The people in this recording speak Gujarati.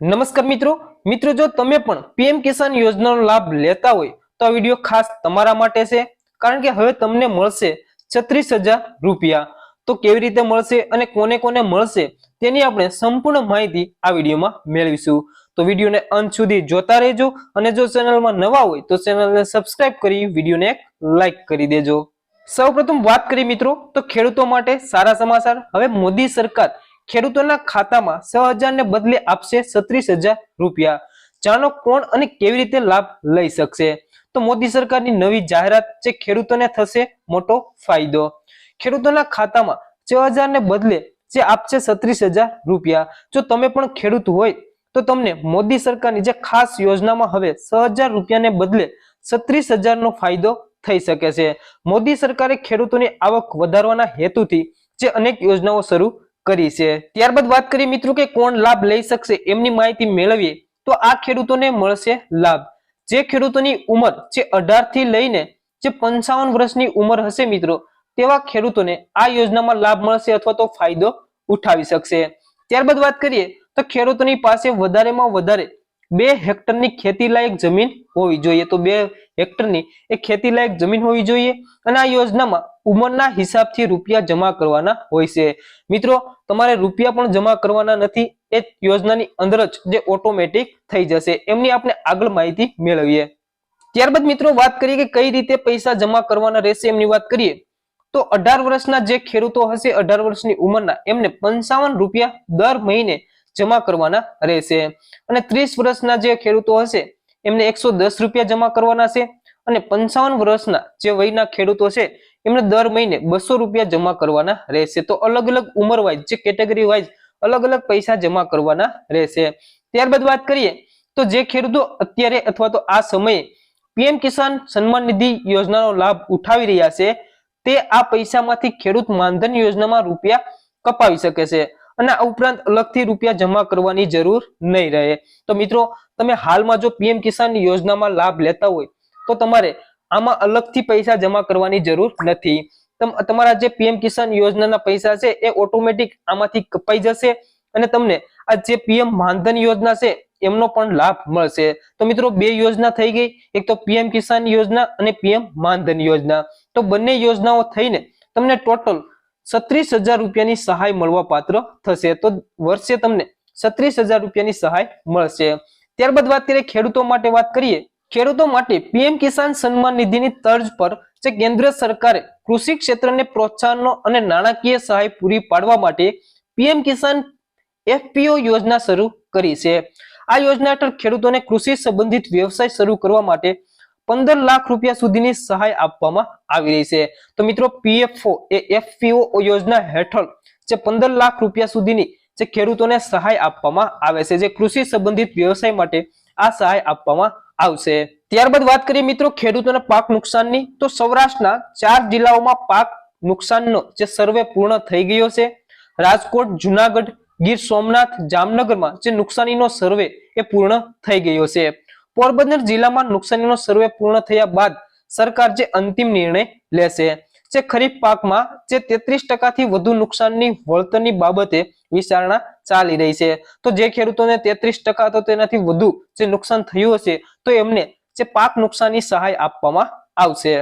નમસ્કાર મિત્રો. મિત્રો, જો તમે પણ પીએમ કિસાન યોજનાનો લાભ લેતા હોય, તો આ વીડિયો ખાસ તમારા માટે છે. કારણ કે હવે તમને મળશે છત્રીસ રૂપિયા. તો કેવી રીતે મળશે અને કોને કોને મળશે, તેની આપણે સંપૂર્ણ માહિતી આ વિડીયોમાં મેળવીશું. તો વિડીયોને અંત સુધી જોતા રહેજો અને જો ચેનલમાં નવા હોય, તો ચેનલને સબસ્ક્રાઇબ કરી વિડીયોને એક લાઈક કરી દેજો. સૌપ્રથમ વાત કરીએ મિત્રો, તો ખેડૂતો માટે સારા સમાચાર. હવે મોદી સરકાર ખેડૂતોના ખાતામાં છ હજાર ને બદલે આપશે છત્રીસ હજાર રૂપિયા. જાણો કોણ અને કેવી રીતે લાભ લઈ શકશે? તો મોદી સરકારની નવી જાહેરાત જે ખેડૂતોને થશે મોટો ફાયદો. ખેડૂતોના ખાતામાં છ હજાર ને બદલે જે આપશે છત્રીસ હજાર રૂપિયા. જો તમે પણ ખેડૂત હોય, તો તમને મોદી સરકારની જે ખાસ યોજનામાં હવે છ હજાર રૂપિયાને બદલે છત્રીસ હજારનો ફાયદો થઈ શકે છે. મોદી સરકારે ખેડૂતોની આવક વધારવાના હેતુથી જે અનેક યોજનાઓ શરૂ કરી છે. ત્યારબાદ વાત કરીએ મિત્રો કે કોણ લાભ લઈ શકશે એમની માહિતી મેળવીએ તો આ ખેડૂતોને મળશે લાભ. જે ખેડૂતોની ઉંમર જે અઢારથી લઈને જે પંચાવન વર્ષની ઉંમર હશે મિત્રો, તેવા ખેડૂતોને આ યોજનામાં લાભ મળશે અથવા તો ફાયદો ઉઠાવી શકશે. ત્યારબાદ વાત કરીએ તો ખેડૂતોની પાસે વધારેમાં વધારે બે હેક્ટરની ખેતી લાયક જમીન હોવી જોઈએ. તો બે હેક્ટરની એ ખેતી લાયક જમીન હોવી જોઈએ અને આ યોજનામાં ઉંમરના હિસાબથી રૂપિયા જમા કરવાના હોય છે. મિત્રો, તમારે રૂપિયા પણ જમા કરવાના નથી, એ યોજનાની અંદર જ જે ઓટોમેટિક થઈ જશે. એમની આપણે આગળ માહિતી મેળવીએ. ત્યારબાદ મિત્રો, વાત કરીએ કે કઈ રીતે પૈસા જમા કરવાના રહેશે એમની વાત કરીએ. તો અઢાર વર્ષના જે ખેડૂતો હશે, અઢાર વર્ષની ઉંમરના, એમને પંચાવન રૂપિયા દર મહિને જમા કરવાના રહેશે. અને ત્રીસ વર્ષના જે ખેડૂતો હશે, એમને એકસો રૂપિયા જમા કરવાના છે. અને પંચાવન વર્ષના જે વયના ખેડૂતો છે, એમને દર મહિને બસો રૂપિયા જમા કરવાના રહેશે. તો અલગ અલગ ઉંમર વાઇઝ, જે કેટેગરી વાઇઝ અલગ અલગ પૈસા જમા કરવાના રહેશે. ત્યારબાદ વાત કરીએ, તો જે ખેડૂતો અત્યારે અથવા તો આ સમયે પીએમ કિસાન સન્માન નિધિ યોજનાનો લાભ ઉઠાવી રહ્યા છે, તે આ પૈસામાંથી ખેડૂત માનધન યોજનામાં રૂપિયા કપાવી શકે છે અને આ ઉપરાંત અલગથી રૂપિયા જમા કરવાની જરૂર નહીં રહે. તો મિત્રો, તમે હાલમાં જો પીએમ કિસાન યોજનામાં લાભ લેતા હોય તો તમારે આમાં અલગથી પૈસા જમા કરવાની જરૂર નથી. તમ- તમારા જે પીએમ કિસાન યોજનાના પૈસા છે, એ ઓટોમેટિક આમાંથી કપાઈ જશે અને તમને આ જે પીએમ માનધન યોજના છે, એમનો પણ લાભ મળશે. તો મિત્રો, બે યોજના થઈ ગઈ. એક તો પીએમ કિસાન યોજના અને પીએમ માનધન યોજના. તો બંને યોજનાઓ થઈને તમને ટોટલ છત્રીસ હજાર રૂપિયાની સહાય મળવા પાત્ર થશે. તો વર્ષે તમને છત્રીસ હજાર રૂપિયાની સહાય મળશે. ત્યારબાદ વાત કરીએ ખેડૂતો માટે વાત કરીએ. ખેડૂતો માટે પીએમ કિસાન સન્માન નિધિની તર્જ પર જે કેન્દ્ર સરકારે કૃષિ ક્ષેત્રને પ્રોત્સાહનનો અને નાણાકીય સહાય પૂરી પાડવા માટે પીએમ કિસાન એફપીઓ યોજના શરૂ કરી છે. આ યોજના હેઠળ ખેડૂતોને કૃષિ સંબંધિત વ્યવસાય શરૂ કરવા માટે પંદર લાખ રૂપિયા સુધીની સહાય આપવામાં આવી રહી છે. તો મિત્રો, પીએફઓ એ એફપીઓ યોજના હેઠળ જે પંદર લાખ રૂપિયા સુધીની જે ખેડૂતોને સહાય આપવામાં આવે છે, જે કૃષિ સંબંધિત વ્યવસાય માટે આ સહાય આપવામાં આવશે. ત્યારબાદ વાત કરીએ મિત્રો ખેડૂતોના પાક નુકસાનની. તો સૌરાષ્ટ્રના ચાર જિલ્લાઓમાં પાક નુકસાનનો જે સર્વે પૂર્ણ થઈ ગયો છે. રાજકોટ, જુનાગઢ, ગીર સોમનાથ, જામનગરમાં જે નુકસાનીનો સર્વે એ પૂર્ણ થઈ ગયો છે. પોરબંદર જિલ્લામાં નુકસાનીનો સર્વે પૂર્ણ થયા બાદ સરકાર જે અંતિમ નિર્ણય લેશે. જે ખરીફ પાકમાં જે તેત્રીસ ટકાથી વધુ નુકસાનની વળતરની બાબતે વિચારણા ચાલી રહી છે. તો જે ખેડૂતોને તેત્રીસ ટકા તો તેનાથી વધુ જે નુકસાન થયું હશે, તો એમને જે પાક નુકસાનની સહાય આપવામાં આવશે.